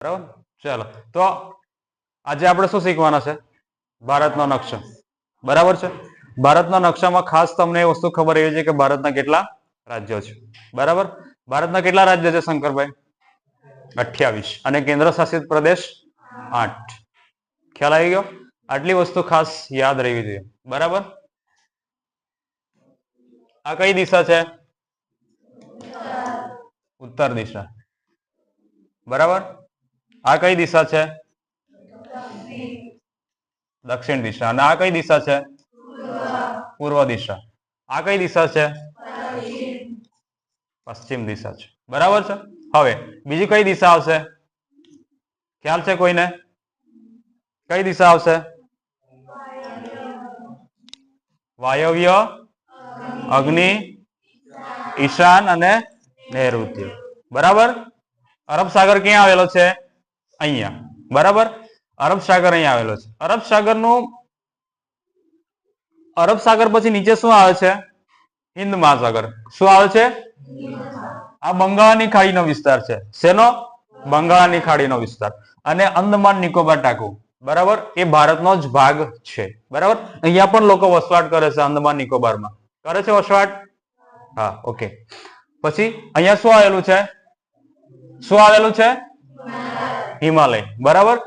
બરાબર? ચાલો. તો આજે આપણે શું શીખવાના છે? ભારતનો નકશો. બરાબર છે? ભારતના નકશામાં ખાસ તમને એ વસ્તુ ખબર એવી છે કે ભારતના કેટલા રાજ્યો છે. બરાબર? ભારતના કેટલા રાજ્ય છે, શંકરભાઈ? અઠ્યાવીસ. અને કેન્દ્ર શાસિત પ્રદેશ આઠ. ખ્યાલ આવી ગયો? આટલી વસ્તુ ખાસ યાદ રહેવી જોઈએ. બરાબર? આ કઈ દિશા છે? ઉત્તર દિશા. બરાબર? આ કઈ દિશા છે? દક્ષિણ દિશા. અને આ કઈ દિશા છે? પૂર્વ દિશા. આ કઈ દિશા છે? પશ્ચિમ દિશા છે. બરાબર છે? હવે, બીજી કઈ દિશા આવશે? ખ્યાલ છે કોઈને? કઈ દિશા આવશે? વાયવ્ય, અગ્નિ, ઈશાન અને નૈઋત્ય. બરાબર? અરબ સાગર ક્યાં આવેલો છે? અહીંયા. બરાબર? અરબ સાગર અહીંયા આવેલો છે. અરબ સાગરનું અરબ સાગર પછી નીચે શું આવે છે? હિન્દ મહાસાગર. શું આવે છે? આ બંગાળની ખાડીનો વિસ્તાર છે. શેનો? બંગાળની ખાડીનો વિસ્તાર. અને અંદમાન નિકોબાર ટાપુ. બરાબર? એ ભારતનો જ ભાગ છે. બરાબર? અહીંયા પણ લોકો વસવાટ કરે છે અંદમાન નિકોબારમાં. કરે છે વસવાટ? હા, ઓકે. પછી અહીંયા શું આવેલું છે? શું આવેલું છે? હિમાલય. બરાબર?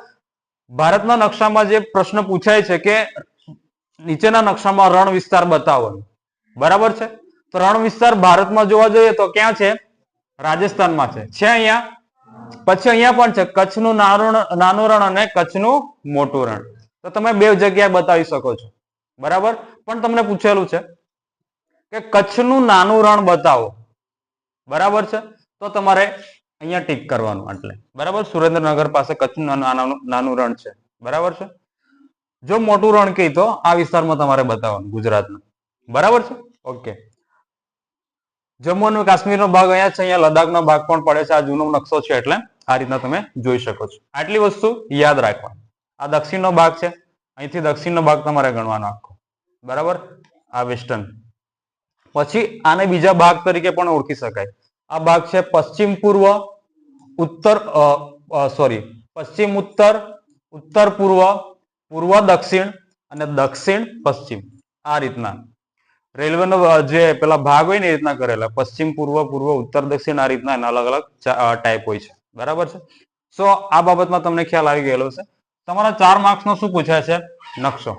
ભારતના નકશામાં જે પ્રશ્ન પૂછાય છે કે નીચેના નકશામાં રણ વિસ્તાર બતાવો. બરાબર છે? તો રણ વિસ્તાર ભારતમાં જોવા જોઈએ તો ક્યાં છે? રાજસ્થાનમાં છે. છે અહીંયા? પછી અહીંયા પણ છે. કચ્છનું નાનું નાનું રણ અને કચ્છનું મોટું રણ. તો તમે બે જગ્યાએ બતાવી શકો છો. બરાબર? પણ તમને પૂછેલું છે કે કચ્છનું નાનું રણ બતાવો. બરાબર છે? તો તમારે અહીંયા ટીક કરવાનું એટલે. બરાબર? સુરેન્દ્રનગર પાસે કચ્છનું નાનું રણ છે. બરાબર છે? જો મોટું રણ કહી તો આ વિસ્તારમાં તમારે બતાવવાનું, ગુજરાતનું. બરાબર છે? ઓકે. જમ્મુ અને કાશ્મીરનો ભાગ અહીંયા છે, અહીંયા લદ્દાખનો ભાગ પણ પડે છે. આ જૂનો નકશો છે એટલે આ રીતના તમે જોઈ શકો છો. આટલી વસ્તુ યાદ રાખવાની. આ દક્ષિણનો ભાગ છે. અહીંથી દક્ષિણનો ભાગ તમારે ગણવાનો આખો. બરાબર? આ વેસ્ટર્ન. પછી આને બીજા ભાગ તરીકે પણ ઓળખી શકાય. આ ભાગ છે પશ્ચિમ પૂર્વ ઉત્તર સોરી પશ્ચિમ ઉત્તર ઉત્તર પૂર્વ પૂર્વ દક્ષિણ અને દક્ષિણ પશ્ચિમ આ રીતના. રેલવેનો જે પેલા ભાગ હોય ને એ રીતના કરેલા. પશ્ચિમ, પૂર્વ પૂર્વ, ઉત્તર, દક્ષિણ આ રીતના એના અલગ અલગ ટાઈપ હોય છે. બરાબર છે? સો આ બાબતમાં તમને ખ્યાલ આવી ગયેલો છે તમારા ચાર માર્ક્સ નો શું પૂછાય છે? નકશો.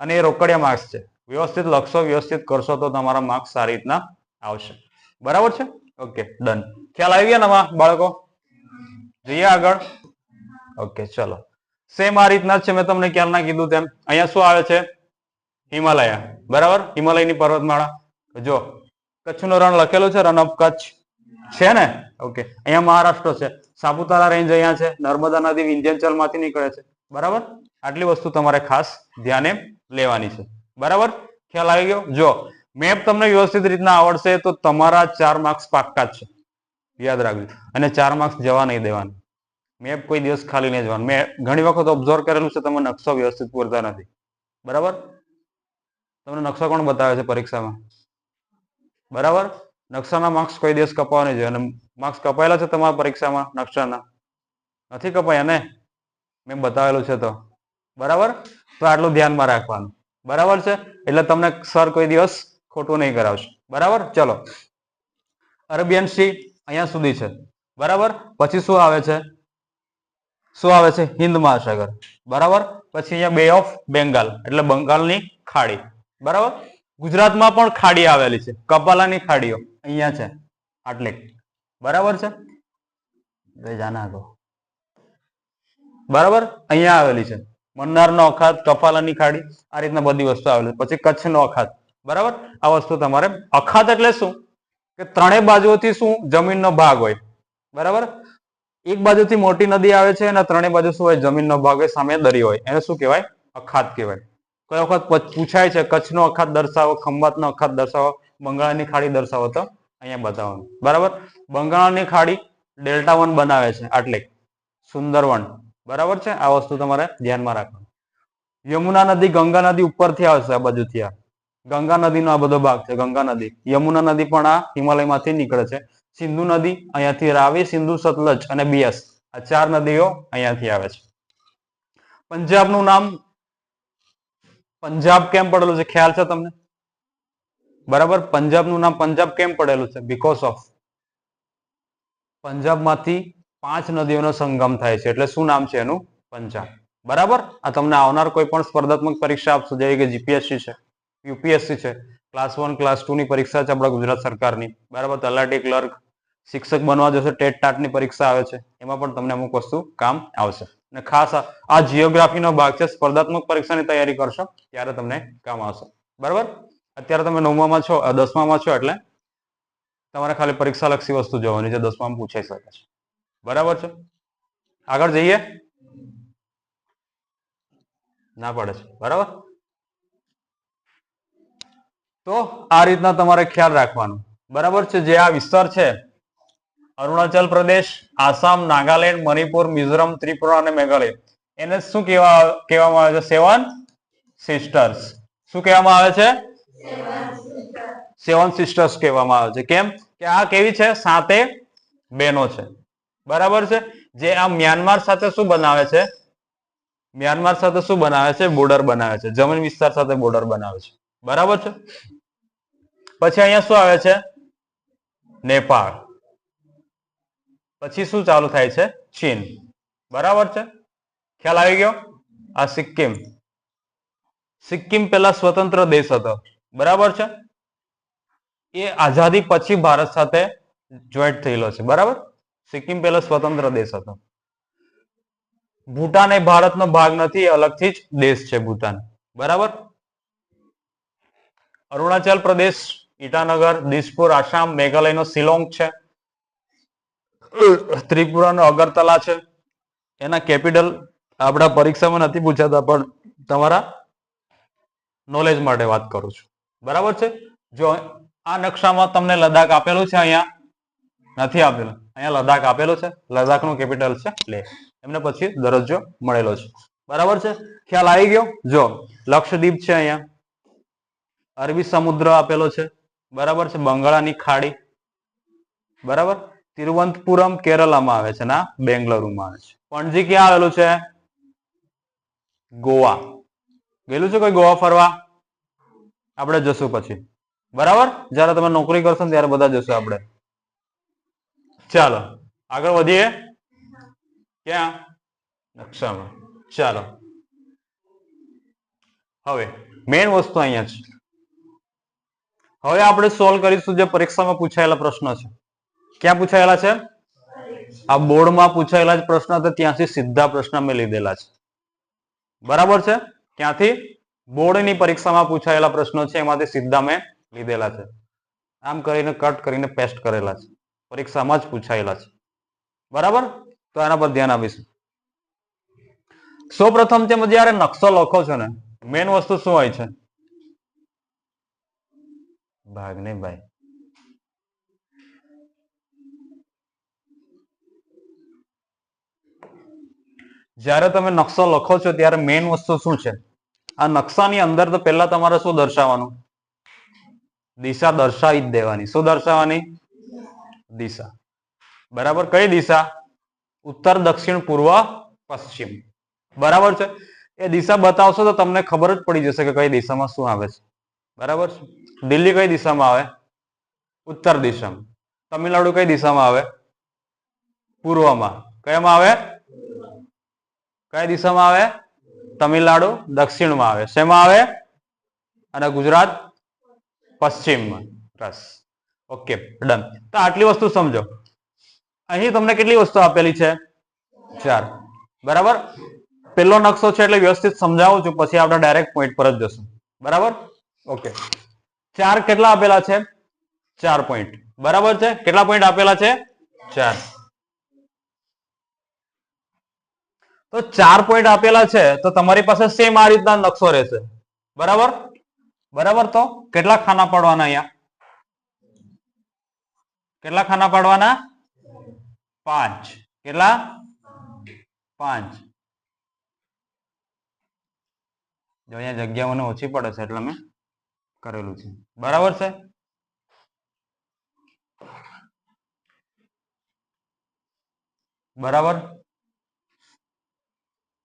અને એ રોકડિયા માર્ક્સ છે. વ્યવસ્થિત લખશો, વ્યવસ્થિત કરશો તો તમારા માર્ક્સ સારી રીતના આવશે. બરાબર છે? ઓકે ડન ખ્યાલ આવી ગયા નવા બાળકો? જઈએ આગળ. ઓકે ચલો. સેમ આ રીતના જ છે, મેં તમને ક્યારના કીધું તેમ. અહીંયા શું આવે છે? હિમાલય. બરાબર? હિમાલયની પર્વતમાળા. જો, કચ્છનું રણ લખેલું છે રન ઓફ કચ્છ. છે ને? ઓકે અહીંયા મહારાષ્ટ્ર છે. સાપુતારા રેન્જ અહીંયા છે. નર્મદા નદી વિંધ્યાચલમાંથી નીકળે છે. બરાબર? આટલી વસ્તુ તમારે ખાસ ધ્યાને લેવાની છે. બરાબર? ખ્યાલ આવી ગયો? જો મેપ તમને વ્યવસ્થિત રીતના આવડશે તો તમારા ચાર માર્ક્સ પાક્કા જ છે. યાદ રાખજો. અને ચાર માર્ક્સ જવા નહીં દેવાના. મેપ કોઈ દિવસ ખાલી નહીં જવાનું. મેં ઘણી વખત ઓબ્ઝર્વ કરેલું છે તમે નકશો વ્યવસ્થિત પૂરતા નથી. બરાબર? તમને નકશો કોણ બતાવે છે પરીક્ષામાં? બરાબર? નકશાના માર્ક્સ કોઈ દિવસ કપાવા નહીં જોઈએ. અને માર્ક્સ કપાયેલા છે તમારા પરીક્ષામાં, નકશાના? નથી કપાયા ને? મેં બતાવેલું છે તો. બરાબર? તો આટલું ધ્યાનમાં રાખવાનું. બરાબર છે? એટલે તમને સર કોઈ દિવસ ખોટું નહીં કરાવશે. બરાબર? ચલો. અરેબિયન સી અહીંયા સુધી છે. બરાબર? પછી શું આવે છે? શું આવે છે? હિન્દ મહાસાગર. બરાબર? પછી અહીંયા બે ઓફ બેંગાલ એટલે બંગાળની ખાડી. બરાબર? ગુજરાતમાં પણ ખાડી આવેલી છે. કપાલાની ખાડીઓ અહીંયા છે. આટલે. બરાબર છે? બરાબર? અહીંયા આવેલી છે. મન્નારનો અખાત, કપાલાની ખાડી. આ રીતના બધી વસ્તુ આવેલી છે. પછી કચ્છનો અખાત. બરાબર? આ વસ્તુ તમારે અખાત એટલે શું? કે ત્રણેય બાજુઓથી શું? જમીનનો ભાગ હોય. બરાબર? એક બાજુથી મોટી નદી આવે છે અને ત્રણેય બાજુ શું હોય? જમીનનો ભાગ હોય, સામે દરિયો હોય. એને શું કહેવાય? અખાત કહેવાય. કયો વખત પૂછાય છે, કચ્છનો અખાત દર્શાવો, ખંભાતનો અખાત દર્શાવો, બંગાળની ખાડી દર્શાવો તો અહીંયા બતાવવાનું. બરાબર? બંગાળની ખાડી ડેલ્ટા વન બનાવે છે, આટલે. સુંદરવન બરાબર છે? આ વસ્તુ તમારે ધ્યાનમાં રાખવાનું. યમુના નદી, ગંગા નદી ઉપરથી આવશે આ બાજુથી આ. ગંગા નદીનો આ બધો ભાગ છે, ગંગા નદી. યમુના નદી પણ આ હિમાલયમાંથી નીકળે છે. સિંધુ નદી અહીંયાથી રાવી, સિંધુ સતલજ અને બિયસ. આ ચાર નદીઓ અહીંયાથી આવે છે. પંજાબનું નામ પંજાબ કેમ પડેલું છે? ખ્યાલ છે તમને? બરાબર, પંજાબનું નામ પંજાબ કેમ પડેલું છે? બીકોઝ ઓફ પંજાબમાંથી પાંચ નદીઓનો સંગમ થાય છે. એટલે શું નામ છે એનું? પંજાબ. બરાબર? આ તમને આવનાર કોઈ પણ સ્પર્ધાત્મક પરીક્ષા આપશો. જેવી કે જીપીએસસી છે. યુપીએસસી છે. ક્લાસ વન ક્લાસ ટુ ની પરીક્ષા છે આપણા ગુજરાત સરકારની. બરાબર તલાટી ક્લર્ક શિક્ષક બનવા જશે ટેટ ટાટની પરીક્ષા આવે છે. એમાં પણ તમને અમુક વસ્તુ કામ આવશે. અને ખાસ આ- જીઓગ્રાફીનો ભાગ છે, સ્પર્ધાત્મક પરીક્ષાની તૈયારી કરશો, ત્યારે તમને કામ આવશે. બરાબર? અત્યારે તમે નવમામાં છો દસમામાં છો એટલે તમારે ખાલી પરીક્ષા લક્ષી વસ્તુ જોવાની છે, દસમામાં પૂછાઈ શકે છે. બરાબર છે? આગળ જઈએ? ના પડે છે. બરાબર? તો આ રીતના તમારે ખ્યાલ રાખવાનો. બરાબર છે? જે આ વિસ્તાર છે, અરુણાચલ પ્રદેશ, આસામ, નાગાલેન્ડ, મણિપુર, મિઝોરમ, ત્રિપુરા અને મેઘાલય. એને શું કહેવા કહેવામાં આવે છે? Seven sisters. શું કહેવામાં આવે છે? સેવન સિસ્ટર્સ કહેવામાં આવે છે. કેમ? કે આ કેવી છે? સાતે બહેનો છે. બરાબર છે? જે આ મ્યાનમાર સાથે શું બનાવે છે? મ્યાનમાર સાથે શું બનાવે છે? બોર્ડર બનાવે છે. જમીન વિસ્તાર સાથે બોર્ડર બનાવે છે. બરાબર છે? પછી અહીંયા શું આવે છે? નેપાળ. પછી શું ચાલુ થાય છે? ચીન. બરાબર છે? ખ્યાલ આવી ગયો? આ સિક્કિમ. સિક્કિમ પેલા સ્વતંત્ર દેશ હતો. બરાબર છે? એ આઝાદી પછી ભારત સાથે જોઈન્ટ થયેલો છે. બરાબર? સિક્કિમ પેલા સ્વતંત્ર દેશ હતો. ભૂટાન એ ભારતનો ભાગ નથી અલગથી જ દેશ છે ભૂટાન. બરાબર? અરુણાચલ પ્રદેશ, ઈટાનગર, દિસપુર, આસામ, મેઘાલયનો શિલોંગ છે. ત્રિપુરાનો અગરતલા છે. એના કેપિટલ આપણા પરીક્ષામાં નથી પૂછાતા, પણ તમારા નોલેજ માટે વાત કરું છું. બરાબર છે? જો આ નકશામાં તમને લદ્દાખ આપેલું છે અહીંયા. નથી આપેલું. અહીંયા લદ્દાખ આપેલું છે. લદ્દાખનું કેપિટલ છે લે. એમને પછી દરજ્જો મળેલો છે. બરાબર છે? ખ્યાલ આવી ગયો? જો, લક્ષદ્વીપ છે અહીંયા. અરબી સમુદ્ર આપેલો છે. બરાબર છે? બંગાળાની ખાડી. બરાબર? તિરુવંતપુરમ કેરલામાં આવે છે ના બેંગલુરુમાં આવે છે. પણજી ક્યાં આવેલું છે? ગોવા. ગયેલું છે કોઈ ગોવા ફરવા? આપણે જશું પછી. બરાબર? જ્યારે તમે નોકરી કરશો ત્યારે બધા જશું આપણે. ચાલો, આગળ વધીએ. ક્યાં? નકશામાં. ચાલો. હવે મેઇન વસ્તુ અહીંયા છે હવે આપણે સોલ્વ કરીશું જે પરીક્ષામાં પૂછાયેલા પ્રશ્નો છે. ક્યાં પૂછાયેલા છે? આ બોર્ડમાં પૂછાયેલા જ પ્રશ્ન હતા, ત્યાંથી સીધા પ્રશ્ન મેં લીધેલા છે. બરાબર છે? ક્યાંથી બોર્ડની પરીક્ષામાં પૂછાયેલા પ્રશ્નો છે, એમાંથી સીધા મેં લીધેલા છે. આમ કરીને કટ કરીને પેસ્ટ કરેલા છે. પરીક્ષામાં જ પૂછાયેલા છે. બરાબર? તો એના પર ધ્યાન આપીશું. સૌ પ્રથમ તેમ જયારે નકશો લખો છો ને મેઇન વસ્તુ શું હોય છે? ભાગ નહીં ભાઈ. જ્યારે તમે નકશો લખો છો ત્યારે મેઇન વસ્તુ શું છે? આ નકશાની અંદર તો પહેલા તમારે શું દર્શાવવાનું? દિશા દર્શાવી જ દેવાની. શું દર્શાવવાની? દિશા. બરાબર? કઈ દિશા? ઉત્તર, દક્ષિણ, પૂર્વ, પશ્ચિમ. બરાબર છે? એ દિશા બતાવશો તો તમને ખબર જ પડી જશે કે કઈ દિશામાં શું આવે છે. બરાબર છે? દિલ્હી કઈ દિશામાં આવે? ઉત્તર દિશામાં. તમિલનાડુ કઈ દિશામાં આવે? પૂર્વમાં. કયામાં આવે? કઈ દિશામાં આવે? તમિલનાડુ દક્ષિણમાં આવે. શેમાં આવે? અને ગુજરાત પશ્ચિમમાં. રસ ઓકે ડન તો આટલી વસ્તુ સમજો. અહીં તમને કેટલી વસ્તુ આપેલી છે? ચાર. બરાબર? પેલો નકશો છે એટલે વ્યવસ્થિત સમજાવું છું, પછી આપણે ડાયરેક્ટ પોઈન્ટ પર જ જશું. બરાબર? ઓકે ચાર કેટલા આપેલા છે? ચાર પોઈન્ટ બરાબર છે? કેટલા પોઈન્ટ આપેલા છે? ચાર. તો ચાર પોઈન્ટ આપેલા છે, તો તમારી પાસે સેમ આ રીતના નકશો રહેશે. બરાબર? બરાબર તો? કેટલા ખાના પાડવાના અહીંયા? કેટલા ખાના પાડવાના? પાંચ. કેટલા? પાંચ. જો અહીંયા જગ્યા મને ઓછી પડે છે એટલે મેં કરેલું છે. બરાબર છે? બરાબર?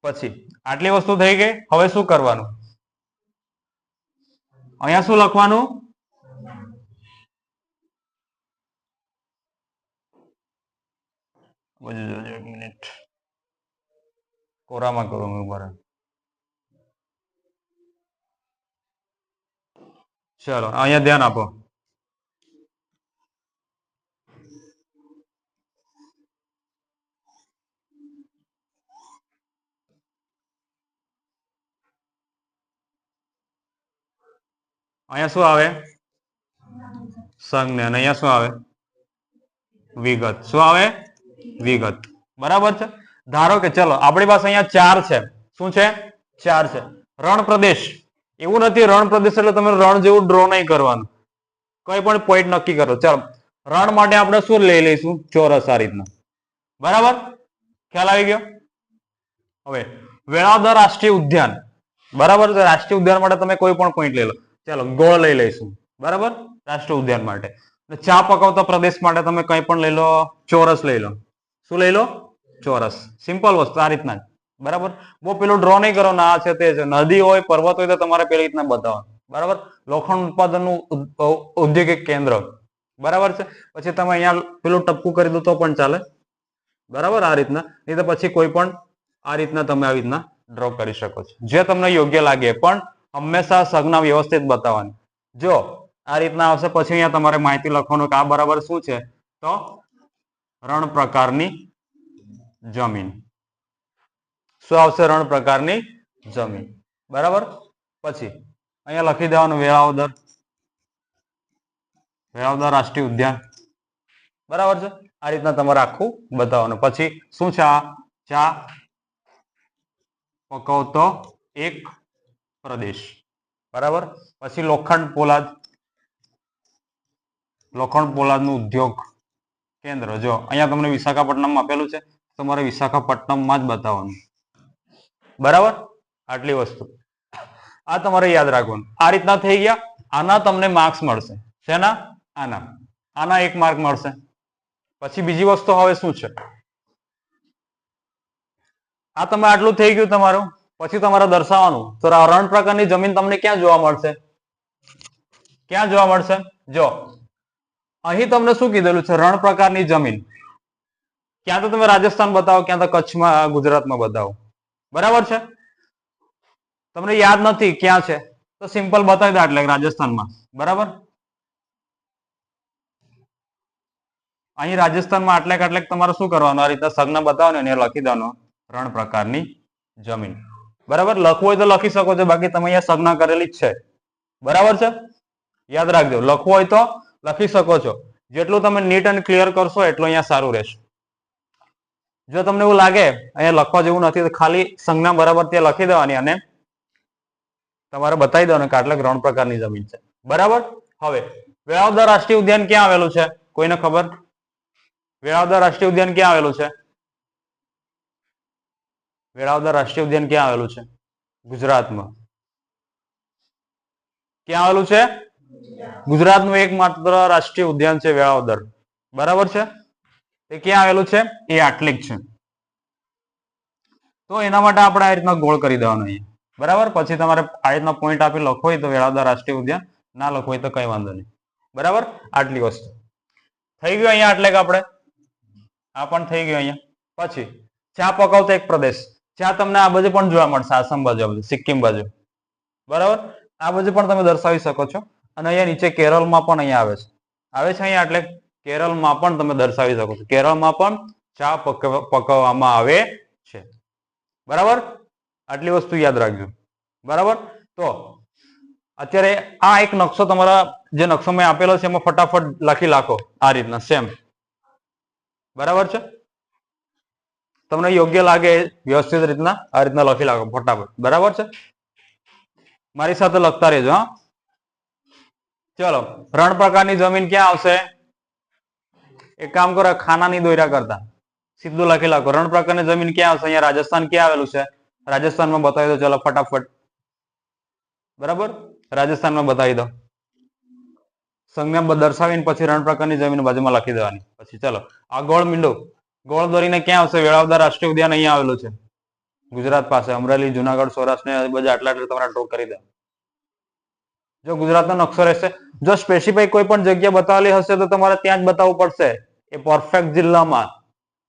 પછી, આટલી વસ્તુ થઈ ગઈ. હવે શું કરવાનું? અહીંયા શું લખવાનું? એક મિનિટ. કોરામાં કરું હું બરાબર ચલો અહીંયા ધ્યાન આપો અહીંયા શું આવે સંજ્ઞા અને અહીંયા શું આવે વિગત શું આવે વિગત બરાબર છે ધારો કે ચલો આપણી પાસે અહીંયા ચાર છે શું છે ચાર છે રણ પ્રદેશ એવું નથી, રણ પ્રદેશ એટલે તમે રણ જેવું ડ્રો નહીં કરવાનું. કઈ પણ પોઈન્ટ નક્કી કરો. ચાલો, રણ માટે આપણે શું લઈ લઈશું? ચોરસ આ રીતના. બરાબર? ખ્યાલ આવી ગયો? હવે વેળાવદર રાષ્ટ્રીય ઉદ્યાન. બરાબર? રાષ્ટ્રીય ઉદ્યાન માટે તમે કોઈ પણ પોઈન્ટ લઈ લો. ચાલો, ગોળ લઈ લઈશું. બરાબર? રાષ્ટ્રીય ઉદ્યાન માટે. ચા પકવતા પ્રદેશ માટે તમે કંઈ પણ લઈ લો, ચોરસ લઈ લો. શું લઈ લો? ચોરસ. સિમ્પલ વસ્તુ, આ રીતના. બરાબર? બહુ પેલું ડ્રો નહીં કરો આ છે તે છે. નદી હોય, પર્વત હોય તો તમારે પેલી રીતના બતાવવાનું. બરાબર? લોખંડ ઉત્પાદનનું ઔદ્યોગિક કેન્દ્ર. બરાબર છે? પછી તમે અહીંયા પેલું ટપકું કરી દો તો પણ ચાલે. બરાબર? આ રીતના. નહીં તો પછી કોઈ પણ આ રીતના તમે આવી રીતના ડ્રો કરી શકો છો. જે તમને યોગ્ય લાગે પણ હંમેશા સંજ્ઞા વ્યવસ્થિત બતાવવાની. જો આ રીતના આવશે, પછી અહીંયા તમારે માહિતી લખવાનું કે આ બરાબર શું છે? તો રણ પ્રકારની જમીન. શું આવશે? રણ પ્રકારની જમીન. બરાબર? પછી અહીંયા લખી દેવાનું વેળાવદર વેળાવદર રાષ્ટ્રીય ઉદ્યાન. બરાબર છે? આ રીતના તમારે આખું બતાવવાનું. પછી શું છે આ? ચા પકવતો એક પ્રદેશ. બરાબર? પછી લોખંડ પોલાદ. લોખંડ પોલાદનું ઉદ્યોગ કેન્દ્ર. જો અહીંયા તમને વિશાખાપટ્ટનમ આપેલું છે તમારે વિશાખાપટ્ટનમમાં જ બતાવવાનું. બરાબર? આટલી વસ્તુ. આ તમારે યાદ રાખવાનું. આ રીતના થઈ ગયા. આના તમને માર્ક્સ મળશે. શેના? આના. આના એક માર્ક મળશે. પછી બીજી વસ્તુ હવે શું છે? આ તમે આટલું થઈ ગયું તમારું. પછી તમારે દર્શાવવાનું. તો રણ પ્રકારની જમીન તમને ક્યાં જોવા મળશે? ક્યાં જોવા મળશે? જો. અહીં તમને શું કીધેલું છે? રણ પ્રકારની જમીન. ક્યાં તો તમે રાજસ્થાન બતાવો, ક્યાં તો કચ્છમાં, ગુજરાતમાં બતાવો. બરાબર છે? તમને યાદ નથી ક્યાં છે? તો સિમ્પલ બતાવી દો એટલે રાજસ્થાનમાં. બરાબર? અહીં રાજસ્થાનમાં આટલેક આટલેક તમારે શું કરવાનું? આ રીતના સગના બતાવો ને લખી દેવાનો. રણ પ્રકારની જમીન. બરાબર? લખવું હોય તો લખી શકો છો. બાકી તમે અહીંયા સગના કરેલી જ છે. બરાબર છે? યાદ રાખજો. લખવું હોય તો લખી શકો છો. જેટલું તમે નીટ અને ક્લિયર કરશો, એટલું અહીંયા સારું રહેશે. જો તમને એવું લાગે, અહીંયા લખવા જેવું નથી, તો ખાલી સંજ્ઞા બરાબર ત્યાં લખી દેવાની અને તમારે બતાવી દેવાનું કે આટલા રણ પ્રકારની જમીન છે. બરાબર? હવે વેળાવદર રાષ્ટ્રીય ઉદ્યાન ક્યાં આવેલું છે? કોઈને ખબર? વેળાવદર રાષ્ટ્રીય ઉદ્યાન ક્યાં આવેલું છે? વેળાવદર રાષ્ટ્રીય ઉદ્યાન ક્યાં આવેલું છે? ગુજરાતમાં. ક્યાં આવેલું છે? ગુજરાતનું એકમાત્ર રાષ્ટ્રીય ઉદ્યાન છે વેળાવદર બરાબર છે? તે ક્યાં આવેલું છે? એ આટલેક છે. તો એના માટે આપણે આ રીતના ગોળ કરી દેવાનો અહીંયા. બરાબર? પછી તમારે આ રીતના પોઈન્ટ આપી લખો હોય તો વેળાદા રાષ્ટ્રીય ઉદ્યાન. ના લખો હોય તો કઈ વાંધો નહીં. બરાબર? આટલી વસ્તુ. થઈ ગયું અહીંયા આટલેક આપણે? આ પણ થઈ ગયું અહીંયા. પછી, ચા પકાવતો એક પ્રદેશ. ચા તમને આ બાજુ પણ જોવા મળશે, આસામ બાજુ આ સિક્કિમ બાજુ. બરાબર? આ બાજુ પણ તમે દર્શાવી શકો છો. અને અહીંયા નીચે કેરળમાં પણ અહીંયા આવે છે. આવે છે અહીંયા એટલે કેરળમાં પણ તમે દર્શાવી શકો છો. કેરળમાં પણ ચા પકવ- પકવવામાં આવે છે. બરાબર? આટલી વસ્તુ યાદ રાખજો. બરાબર? તો અત્યારે આ એક નકશો તમારા જે નકશો મેં આપેલો છે, એમાં ફટાફટ લખી નાખો. આ રીતના, સેમ. બરાબર છે? તમને યોગ્ય લાગે વ્યવસ્થિત રીતના, આ રીતના લખી નાખો ફટાફટ. બરાબર છે? મારી સાથે લખતા રહેજો, હા. ચલો, રણ પ્રકારની જમીન ક્યાં આવશે? એક કામ કરો, ખાનાની દોયરા કરતા. સીધું લખી લખો. રણ પ્રકારની જમીન ક્યાં આવશે અહીંયા રાજસ્થાન ક્યાં આવેલું છે? રાજસ્થાનમાં બતાવી દો, ચલો ફટાફટ. બરાબર? રાજસ્થાનમાં બતાવી દો. સંજ્ઞા દર્શાવીને પછી રણ પ્રકારની જમીન બાજુમાં લખી દેવાની. પછી ચલો. આ ગોળ મીંડો. ગોળ દોરીને ક્યાં આવશે વેળાવદર રાષ્ટ્રીય ઉદ્યાન અહીંયા આવેલું છે. ગુજરાત પાસે. અમરેલી, જુનાગઢ, સૌરાષ્ટ્ર ને બધા આટલા આટલા તમારા ડ્રો કરી દે. જો ગુજરાતનો નકશો રહેશે. જો સ્પેસિફાઈ કોઈ પણ જગ્યા બતાવેલી હશે તો તમારે ત્યાં જ બતાવવું પડશે. એ પરફેક્ટ જિલ્લામાં.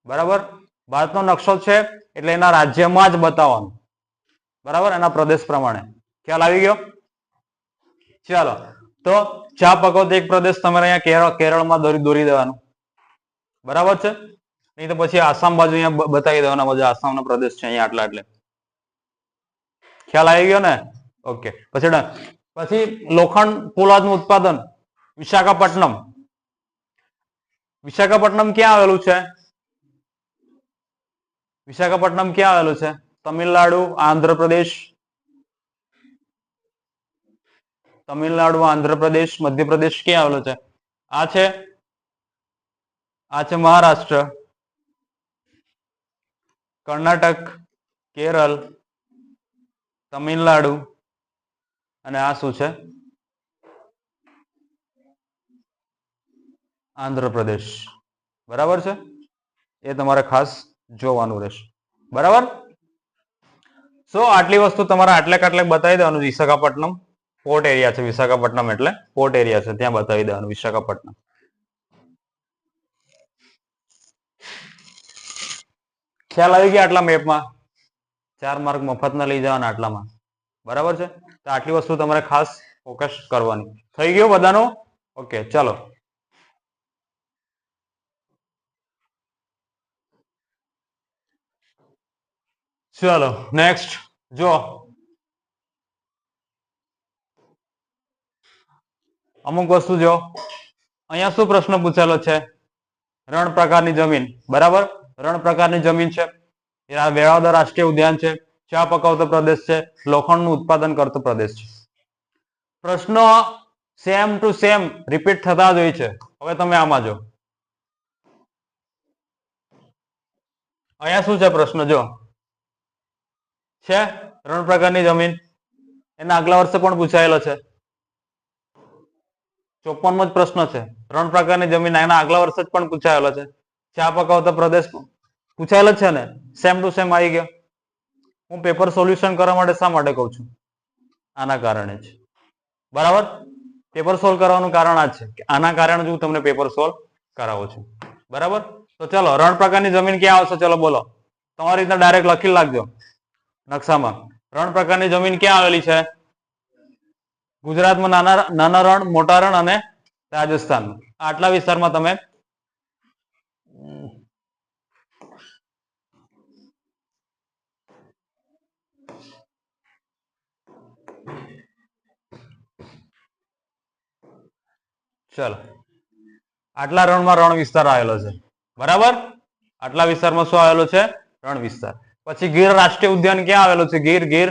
બરાબર? ભારતનો નકશો છે, એટલે એના રાજ્યમાં જ બતાવવાનું. બરાબર? એના પ્રદેશ પ્રમાણે. ખ્યાલ આવી ગયો? ચાલો. તો ચા પકવતો એક પ્રદેશ તમારે અહીંયા કેરળ કેરળમાં દોરી દોરી દેવાનું. બરાબર છે? નહીં તો પછી આસામ બાજુ અહીંયા બતાવી દેવાના બધા આસામનો પ્રદેશ છે અહીંયા આટલા એટલે. ખ્યાલ આવી ગયો ને? ઓકે. પછી ડન. પછી લોખંડ પોલાદનું ઉત્પાદન. વિશાખાપટ્ટનમ. વિશાખાપટ્ટનમ ક્યાં આવેલું છે? વિશાખાપટ્ટનમ ક્યાં આવેલું છે? તમિલનાડુ, આંધ્રપ્રદેશ. તમિલનાડુ, આંધ્રપ્રદેશ, મધ્યપ્રદેશ ક્યાં આવેલો છે? આ છે? આ છે મહારાષ્ટ્ર. કર્ણાટક, કેરળ, તમિલનાડુ. અને આ શું છે? આંધ્રપ્રદેશ. બરાબર છે? એ તમારે ખાસ જોવાનું રહેશે. બરાબર? સો આટલી વસ્તુ તમારે આટલે કાટલે બતાવી દેવાનું. વિશાખાપટ્ટનમ પોર્ટ એરિયા છે. વિશાખાપટ્ટનમ એટલે પોર્ટ એરિયા છે. ત્યાં બતાવી દેવાનું વિશાખાપટ્ટનમ. ખ્યાલ આવી ગયા આટલા મેપમાં ચાર માર્ક મફતના લઈ જવાના આટલામાં. બરાબર છે? તો આટલી વસ્તુ તમારે ખાસ ફોકસ કરવાની. થઈ ગયો બધાનો? ઓકે ચાલો. ચાલો નેક્સ્ટ જો. અમુક વસ્તુ જો. અહીંયા શું પ્રશ્ન પૂછેલો છે? રણ પ્રકારની જમીન, બરાબર? રણ પ્રકારની જમીન છે. વેળાવદર રાષ્ટ્રીય ઉદ્યાન છે. ચા પકવતો પ્રદેશ છે. લોખંડનું ઉત્પાદન કરતો પ્રદેશ છે. પ્રશ્નો સેમ ટુ સેમ રિપીટ થતા જ હોય છે. હવે તમે આમાં જો. અહીંયા શું છે પ્રશ્ન? જો. છે? રણ પ્રકારની જમીન. એના આગલા વર્ષે પણ પૂછાયેલો છે? ચોપનમો જ પ્રશ્ન છે. ત્રણ પ્રકારની જમીન એના આગલા વર્ષે જ પણ પૂછાયેલો છે. ચા પકાવતા પ્રદેશ પૂછાયેલો છે ને? સેમ ટુ સેમ આવી ગયો. હું પેપર સોલ્યુશન કરવા માટે શા માટે કહું છું? આના કારણે જ. બરાબર? પેપર સોલ્વ કરવાનું કારણ આ છે કે આના કારણે જ હું તમને પેપર સોલ્વ કરાવું છું. બરાબર? તો ચલો રણ પ્રકારની જમીન ક્યાં આવશે? ચલો બોલો. તમારી રીતના ડાયરેક્ટ લખી લાગજો નકશામાં. રણ પ્રકારની જમીન ક્યાં આવેલી છે? ગુજરાતમાં નાના નાના રણ, મોટા રણ અને રાજસ્થાન. આટલા વિસ્તારમાં તમે, ચલો. આટલા રણમાં રણ વિસ્તાર આવેલો છે. બરાબર? આટલા વિસ્તારમાં શું આવેલો છે? રણ વિસ્તાર. પછી ગીર રાષ્ટ્રીય ઉદ્યાન ક્યાં આવેલું છે? ગીર ગીર?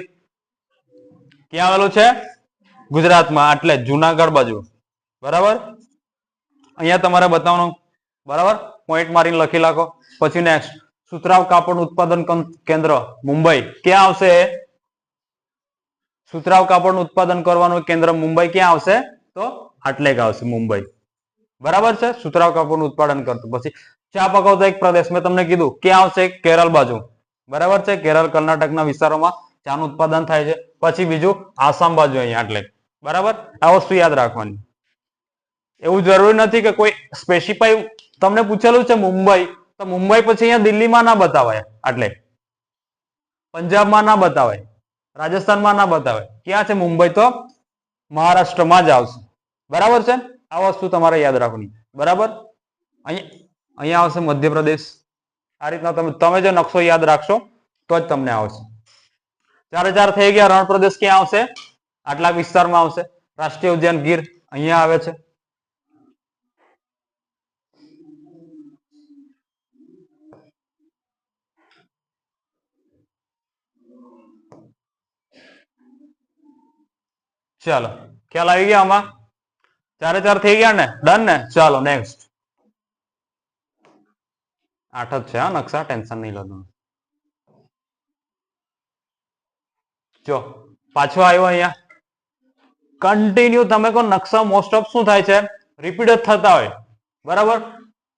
ક્યાં આવેલું છે? ગુજરાતમાં, એટલે જુનાગઢ બાજુ. બરાબર? અહીંયા તમારે બતાવવાનું. બરાબર? પોઈન્ટ મારીને લખી નાખો. પછી નેક્સ્ટ સુતરાવ કાપડ ઉત્પાદન કેન્દ્ર, મુંબઈ. ક્યાં આવશે? સુતરાવ કાપડ ઉત્પાદન કરવાનું કેન્દ્ર મુંબઈ ક્યાં આવશે? તો આટલેક આવશે, મુંબઈ. બરાબર છે? સુતરાવ કાપડ ઉત્પાદન કરતું. પછી ચા પકવતો એક પ્રદેશ મેં તમને કીધું. ક્યાં આવશે? કેરળ બાજુ. બરાબર છે? કેરળ, કર્ણાટકના વિસ્તારોમાં ચાનું ઉત્પાદન થાય છે. પછી બીજું આસામ બાજુ અહીંયા એટલે. બરાબર? આ વસ્તુ યાદ રાખવાની. એવું જરૂરી નથી કે કોઈ સ્પેસિફાઈ તમને પૂછેલું છે મુંબઈ, તો મુંબઈ પછી અહીંયા દિલ્હીમાં ના બતાવાય. એટલે પંજાબમાં ના બતાવાય. રાજસ્થાનમાં ના બતાવાય. ક્યાં છે મુંબઈ તો? મહારાષ્ટ્રમાં જ આવશે. બરાબર છે? આ વસ્તુ તમારે યાદ રાખવાની. બરાબર? અહીંયા અહીંયા આવશે મધ્યપ્રદેશ. આ રીતના તમે તમે જો નકશો યાદ રાખશો, તો જ તમને આવશે. ચારે ચાર થઈ ગયા રણ પ્રદેશ ક્યાં આવશે? આટલા વિસ્તારમાં આવશે. રાષ્ટ્રીય ઉદ્યાન ગીર અહીંયા આવે છે. ચાલો, ખ્યાલ આવી ગયા આમાં? ચારે ચાર થઈ ગયા ને? ડન ને? ચાલો નેક્સ્ટ આઠ જ છે આ નકશા, ટેન્શન નહીં લેવાનું. જો, પાછો આવ્યો અહીંયા. કન્ટિન્યુ તમે કહો, નકશા મોસ્ટ ઓફ શું થાય છે? રિપીટ જ થતા હોય. બરાબર?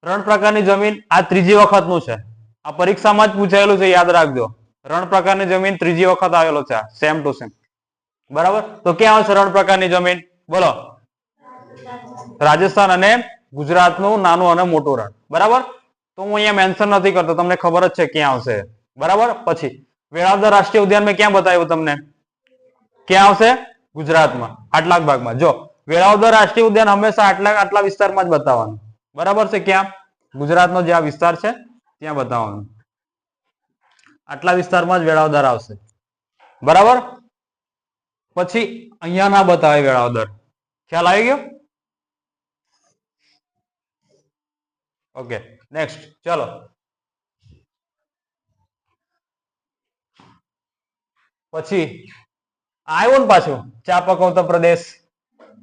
ત્રણ પ્રકારની જમીન આ ત્રીજી વખતનું છે. આ પરીક્ષામાં જ પૂછાયેલું છે, યાદ રાખજો. રણ પ્રકારની જમીન ત્રીજી વખત આવેલો છે સેમ ટુ સેમ બરાબર? તો ક્યાં આવશે રણ પ્રકારની જમીન? બોલો. રાજસ્થાન અને ગુજરાતનું નાનું અને મોટું રણ. બરાબર? તો હું અહીંયા મેન્શન નથી કરતો, તમને ખબર જ છે ક્યાં આવશે. બરાબર? પછી, વેળાવદર રાષ્ટ્રીય ઉદ્યાન મેં ક્યાં બતાવ્યું તમને? ક્યાં આવશે? ગુજરાતમાં આટલા ભાગમાં. જો, વેળાવદર રાષ્ટ્રીય ઉદ્યાન હંમેશા આટલા આટલા વિસ્તારમાં જ બતાવવાનું. બરાબર છે ક્યાં? ગુજરાતનો જે આ વિસ્તાર છે, ત્યાં બતાવવાનું. આટલા વિસ્તારમાં જ વેળાવદર આવશે. બરાબર? પછી, અહીંયા ના બતાવે વેળાવદર. ખ્યાલ આવી ગયો? ઓકે નેક્સ્ટ ચલો. પછી આવ્યો ને પાછું ચા પકવતો પ્રદેશ,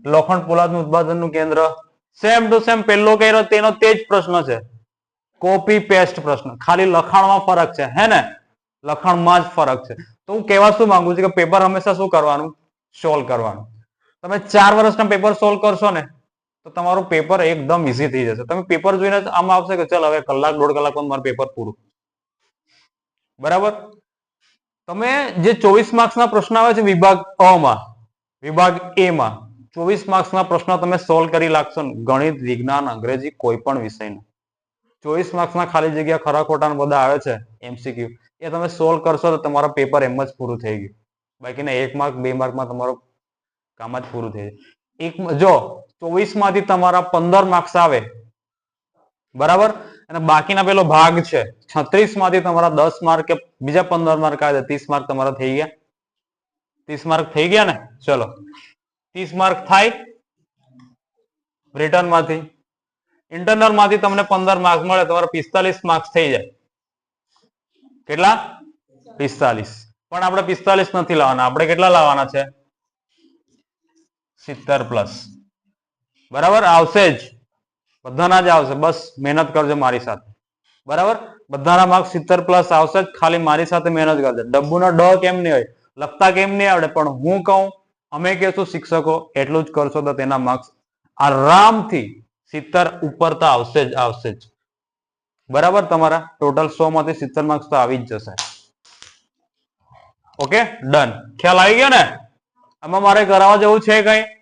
લોખંડ પોલાદનું ઉત્પાદનનું કેન્દ્ર. સેમ ટુ સેમ પહેલો કર્યો તેનો તે જ પ્રશ્ન છે. કોપી પેસ્ટ પ્રશ્ન. ખાલી લખાણમાં ફરક છે, હે ને? લખાણમાં જ ફરક છે. તો હું કહેવા શું માંગુ છું કે પેપર હંમેશા શું કરવાનું? સોલ્વ કરવાનું. તમે ચાર વર્ષના પેપર સોલ્વ કરશો ને તો તમારું પેપર એકદમ ઇઝી થઈ જશે. તમે પેપર જોઈને જ આમ આવશે કે ચાલ હવે કલાક, દોઢ કલાકમાં મારું પેપર પૂરું. બરાબર? તમે જે ચોવીસ માર્ક્સના પ્રશ્ન આવે છે વિભાગ અ માં, વિભાગ એ માં, ચોવીસ માર્ક્સના પ્રશ્ન તમે સોલ્વ કરી લાગશો ગણિત, વિજ્ઞાન, અંગ્રેજી કોઈ પણ વિષયનો ચોવીસ માર્ક્સના ખાલી જગ્યા ખરા ખોટા બધા આવે છે એમસીક્યુ એ તમે સોલ્વ કરશો તો તમારા પેપર એમ જ પૂરું થઈ ગયું. બાકીના એક માર્ક બે માર્કમાં તમારું કામ જ પૂરું થઈ જાય. એક જો ચોવીસમાંથી તમારા પંદર માર્ક્સ આવે. બરાબર? અને બાકીના પેલો ભાગ છે. છત્રીસમાંથી તમારા દસ માર્ક કે બીજા પંદર માર્ક આવે ત્રીસ માર્ક તમારા થઈ ગયા. ત્રીસ માર્ક થઈ ગયા ને? ચલો. ત્રીસ માર્ક થાય રિટર્નમાંથી. ઇન્ટરનલમાંથી તમને પંદર માર્ક મળે, તમારા પિસ્તાલીસ માર્ક્સ થઈ જાય. કેટલા? પિસ્તાલીસ. પણ આપણે પિસ્તાલીસ નથી લાવવાના. આપણે કેટલા લાવવાના છે? સિત્તેર પ્લસ બરાબર? આવશે જ. બધાના જ આવશે. બસ મહેનત કરજો મારી સાથે. બરાબર? બધાના માર્ક સિત્તેર પ્લસ આવશે જ. ખાલી મારી સાથે મહેનત કરજો. ડબ્બુનો ડ કેમ નહીં હોય? લખતા કેમ નહીં આવડે? પણ હું કહું, અમે કહેશું શિક્ષકો, એટલું જ કરશો તો તેના માર્ક્સ આરામથી સિત્તેર ઉપર તો આવશે જ આવશે જ. બરાબર? તમારા ટોટલ સો માંથી સિત્તેર માર્ક્સ તો આવી જ જશે. ઓકે ડન ખ્યાલ આવી ગયો ને? આમાં મારે કરાવવા જેવું છે કઈ?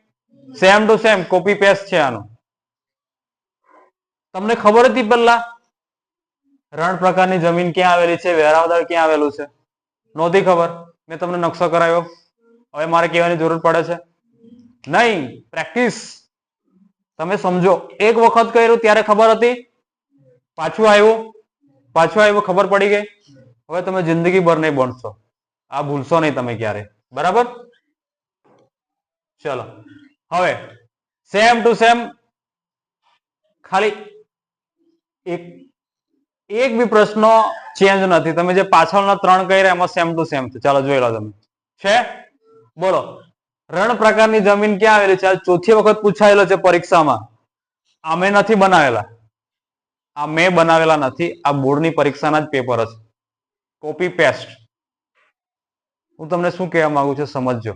Same to same copy paste છે આનું. તમને ખબર હતી પહેલા? રણ પ્રકારની જમીન ક્યાં આવેલી છે? વેરાવદર ક્યાં આવેલું છે? નહોતી ખબર? મેં તમને નકશો કરાવ્યો હવે મારે કહેવાની જરૂર પડે છે. નહીં પ્રેક્ટિસ તમે સમજો, એક વખત કર્યું ત્યારે ખબર હતી? પાછું આવ્યું. પાછું આવ્યું, ખબર પડી ગઈ? હવે તમે જિંદગીભર નહીં બનશો. આ ભૂલશો નહીં તમે ક્યારે બરાબર? ચલો. હવે સેમ ટુ સેમ ખાલી એક એક બી પ્રશ્ન ચેન્જ નથી. તમે જે પાછળના ત્રણ કહી રહ્યા એમાં સેમ ટુ સેમ છે. ચાલો જોઈ લો તમે. છે? બોલો. રણ પ્રકારની જમીન ક્યાં આવેલી છે? ચોથી વખત પૂછાયેલો છે પરીક્ષામાં. આ મેં નથી બનાવેલા. આ મેં બનાવેલા નથી. આ બોર્ડની પરીક્ષાના જ પેપર હશે. કોપી પેસ્ટ હું તમને શું કહેવા માંગુ છું સમજજો.